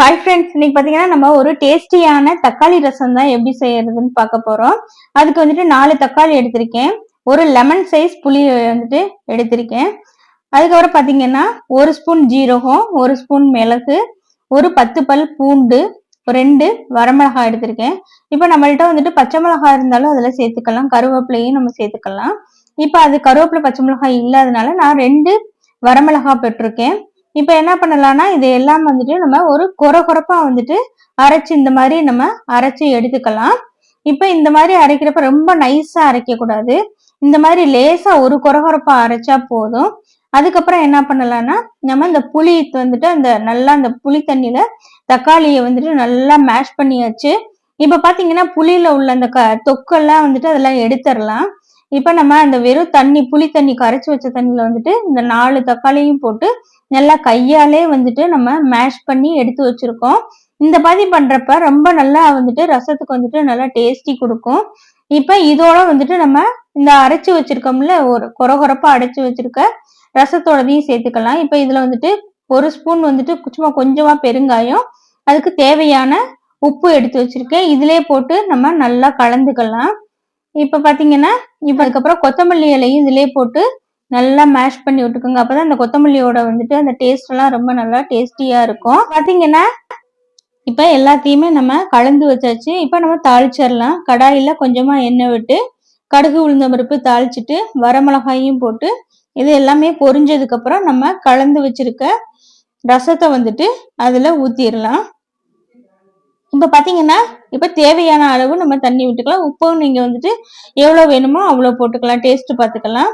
Hi friends இன்னைக்கு பார்த்தீங்கன்னா நம்ம ஒரு டேஸ்டியான தக்காளி ரசம் தான் எப்படி செய்யறதுன்னு பார்க்க போறோம். அதுக்கு வந்துட்டு நாலு தக்காளி எடுத்திருக்கேன். ஒரு லெமன் சைஸ் புளி வந்துட்டு எடுத்திருக்கேன். அதுக்கப்புறம் பார்த்தீங்கன்னா ஒரு ஸ்பூன் ஜீரகம் ஒரு ஸ்பூன் மிளகு ஒரு பத்து பல் பூண்டு ரெண்டு வரமிளகாய் எடுத்திருக்கேன். இப்போ நம்மள்ட்ட வந்துட்டு பச்சை மிளகாய் இருந்தாலும் அதில் சேர்த்துக்கலாம். கருவேப்பிலையும் நம்ம சேர்த்துக்கலாம். இப்போ அது கருவேப்பிலை பச்சை மிளகாய் இல்லாதனால நான் ரெண்டு வரமிளகாய் பெற்றிருக்கேன் இப்போ என்ன பண்ணலாம்னா இது எல்லாம் வந்துட்டு நம்ம ஒரு குறை குறைப்பாக வந்துட்டு அரைச்சு இந்த மாதிரி நம்ம அரைச்சி எடுத்துக்கலாம். இப்போ இந்த மாதிரி அரைக்கிறப்ப ரொம்ப நைஸாக அரைக்கக்கூடாது இந்த மாதிரி லேசாக ஒரு குறகுறப்பா அரைச்சா போதும். அதுக்கப்புறம் என்ன பண்ணலாம்னா நம்ம இந்த புளி வந்துட்டு அந்த நல்லா அந்த புளி தண்ணியில் தக்காளியை வந்துட்டு நல்லா மேஷ் பண்ணியாச்சு. இப்போ பார்த்தீங்கன்னா புளியில் உள்ள அந்த க தொக்கெல்லாம் வந்துட்டு அதெல்லாம் எடுத்துடலாம். இப்போ நம்ம அந்த வெறும் தண்ணி புளி தண்ணி கரைச்சி வச்ச தண்ணியில் வந்துட்டு இந்த நாலு தக்காளியும் போட்டு நல்லா கையாலே வந்துட்டு நம்ம மேஷ் பண்ணி எடுத்து வச்சிருக்கோம். இந்த மாதிரி பண்றப்ப ரொம்ப நல்லா வந்துட்டு ரசத்துக்கு வந்துட்டு நல்லா டேஸ்டி கொடுக்கும். இப்ப இதோட வந்துட்டு நம்ம இந்த அரைச்சு வச்சிருக்கோம்ல ஒரு கொர அடைச்சு வச்சிருக்க ரசத்தோடதையும் சேர்த்துக்கலாம். இப்ப இதுல வந்துட்டு ஒரு ஸ்பூன் வந்துட்டு சும்மா கொஞ்சமா பெருங்காயம் அதுக்கு தேவையான உப்பு எடுத்து வச்சிருக்கேன். இதுலயே போட்டு நம்ம நல்லா கலந்துக்கலாம். இப்ப பாத்தீங்கன்னா இப்ப அதுக்கப்புறம் கொத்தமல்லி இலையும் இதுலயே போட்டு நல்லா மேஷ் பண்ணி விட்டுக்கோங்க. அப்பதான் அந்த கொத்தமல்லியோட வந்துட்டு அந்த டேஸ்ட் எல்லாம் ரொம்ப நல்லா டேஸ்டியா இருக்கும். பாத்தீங்கன்னா இப்ப எல்லாத்தையுமே நம்ம கலந்து வச்சாச்சு. இப்ப நம்ம தாளிச்சிடலாம். கடாயில கொஞ்சமா எண்ணெய் விட்டு கடுகு உளுந்த பருப்பு தாளிச்சிட்டு வரமிளகாயும் போட்டு இது எல்லாமே பொரிஞ்சதுக்கு அப்புறம் நம்ம கலந்து வச்சிருக்க ரசத்தை வந்துட்டு அதுல ஊத்திடலாம். இப்ப பாத்தீங்கன்னா இப்ப தேவையான அளவு நம்ம தண்ணி விட்டுக்கலாம். உப்பும் நீங்க வந்துட்டு எவ்வளவு வேணுமோ அவ்வளவு போட்டுக்கலாம். டேஸ்ட் பார்த்துக்கலாம்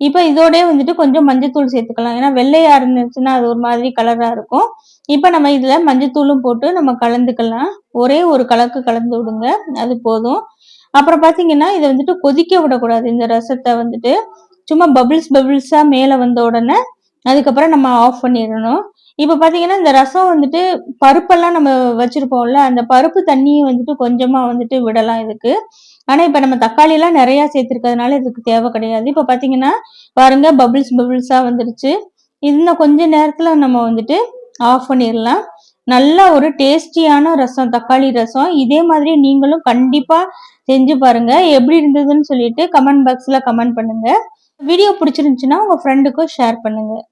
இப்போ இதோடய வந்துட்டு கொஞ்சம் மஞ்சத்தூள் சேர்த்துக்கலாம். ஏன்னா வெள்ளையாக இருந்துச்சுன்னா அது ஒரு மாதிரி கலராக இருக்கும். இப்போ நம்ம இதில் மஞ்சத்தூளும் போட்டு நம்ம கலந்துக்கலாம். ஒரே ஒரு கலக்கு கலந்து விடுங்க. அது போதும். அப்புறம் பார்த்தீங்கன்னா இதை வந்துட்டு கொதிக்க விடக்கூடாது. இந்த ரசத்தை வந்துட்டு சும்மா பபிள்ஸ் பபிள்ஸாக மேலே வந்த உடனே அதுக்கப்புறம் நம்ம ஆஃப் பண்ணிடணும். இப்போ பார்த்தீங்கன்னா இந்த ரசம் வந்துட்டு பருப்பெல்லாம் நம்ம வச்சுருப்போம்ல அந்த பருப்பு தண்ணியை வந்துட்டு கொஞ்சமாக வந்துட்டு விடலாம் இதுக்கு. ஆனால் இப்போ நம்ம தக்காளியெலாம் நிறையா சேர்த்துருக்கிறதுனால இதுக்கு தேவை கிடையாது. இப்போ பார்த்தீங்கன்னா பாருங்க பபிள்ஸ் பபிள்ஸாக வந்துருச்சு. இன்னும் கொஞ்ச நேரத்தில் நம்ம வந்துட்டு ஆஃப் பண்ணிடலாம். நல்ல ஒரு டேஸ்டியான ரசம் தக்காளி ரசம். இதே மாதிரி நீங்களும் கண்டிப்பாக செஞ்சு பாருங்க. எப்படி இருந்ததுன்னு சொல்லிட்டு கமெண்ட் பாக்ஸில் கமெண்ட் பண்ணுங்க. வீடியோ பிடிச்சிருந்துச்சுன்னா உங்கள் ஃப்ரெண்டுக்கும் ஷேர் பண்ணுங்கள்